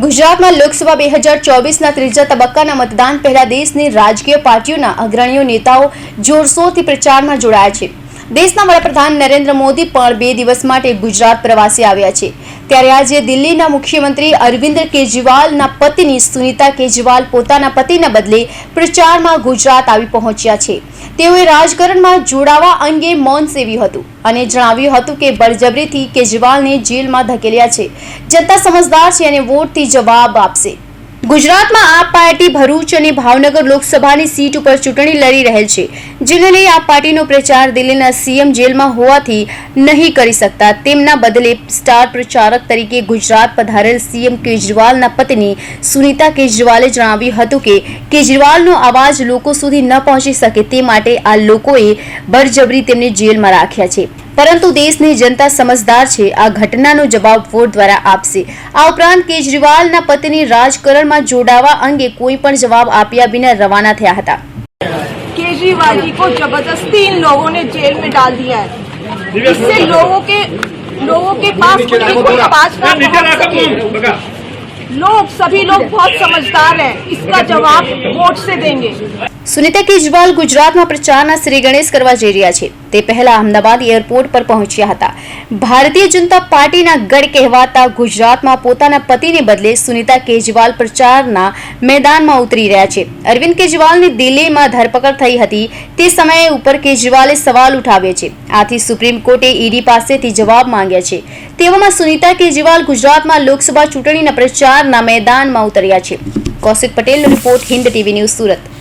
ગુજરાતમાં લોકસભા બે હજાર ચોવીસના ત્રીજા તબક્કાના મતદાન પહેલા દેશની રાજકીય પાર્ટીઓના અગ્રણીઓ નેતાઓ જોરશોરથી પ્રચારમાં જોડાયા છે. દેશના વડાપ્રધાન નરેન્દ્ર મોદી પણ બે દિવસ માટે ગુજરાત પ્રવાસે આવ્યા છે. ત્યારે આજે દિલ્હીના મુખ્યમંત્રી અરવિંદ કેજરીવાલના પત્ની સુનીતા કેજરીવાલ પોતાના પતિના બદલે પ્રચારમાં ગુજરાત આવી પહોંચ્યા છે. તેઓએ રાજકારણમાં જોડાવા અંગે મૌન સેવ્યું હતું અને જણાવ્યું હતું કે બળજબરીથી કેજરીવાલને જેલમાં ધકેલ્યા છે. જનતા સમજદાર છે અને વોટથી જવાબ આપશે. ગુજરાતમાં આપ પાર્ટી ભરૂચ અને ભાવનગર લોકસભાની સીટ ઉપર ચૂંટણી લડી રહેલ છે. જેને લઈ આપ પાર્ટીનો પ્રચાર દિલ્હીના સીએમ જેલમાં હોવાથી નહીં કરી શકતા. તેમના બદલે સ્ટાર પ્રચારક તરીકે ગુજરાત પધારેલ સીએમ કેજરીવાલના પત્ની સુનીતા કેજરીવાલે જણાવ્યું હતું કે, કેજરીવાલનો અવાજ લોકો સુધી ન પહોંચી શકે તે માટે આ લોકોએ બળજબરી તેમને જેલમાં રાખ્યા છે. પરંતુ દેશની જનતા સમજદાર છે આ ઘટનાનો જવાબ વોટ દ્વારા આપશે આ ઉપરાંત કેજરીવાલના પત્ની રાજકારણમાં જોડાવા અંગે કોઈ પણ જવાબ આપ્યા વિના રવાના થયા હતા केजरीवाल जी को जबरदस्ती इन लोगों ने जेल में डाल दिया है इससे लोगों के लोगों के पास कोई कोई आवाज ना पहुंच सके लोग सभी लोग बहुत समझदार हैं इसका जवाब वोट से देंगे સુનીતા કેજરીવાલ ગુજરાતમાં પ્રચારના શ્રી ગણેશ કરવા જઈ રહ્યા છે. તે પહેલા અમદાવાદ એરપોર્ટ પર પહોંચ્યા હતા. ભારતીય જનતા પાર્ટીના ગઢ કહેવાતા ગુજરાતમાં પોતાના પતિને બદલે સુનીતા કેજરીવાલ પ્રચારના મેદાનમાં ઉતરી રહ્યા છે. અરવિંદ કેજરીવાલની દિલ્હીમાં ધરપકડ થઈ હતી. તે સમયે ઉપર કેજરીવાલે સવાલ ઉઠાવ્યો છે. આથી સુપ્રીમ કોર્ટે ઈડી પાસેથી જવાબ માંગ્યા છે. તેવામાં સુનીતા કેજરીવાલ ગુજરાતમાં લોકસભા ચૂંટણીના પ્રચારના મેદાનમાં ઉતર્યા છે. કૌશિક પટેલનો report Hind TV news Surat.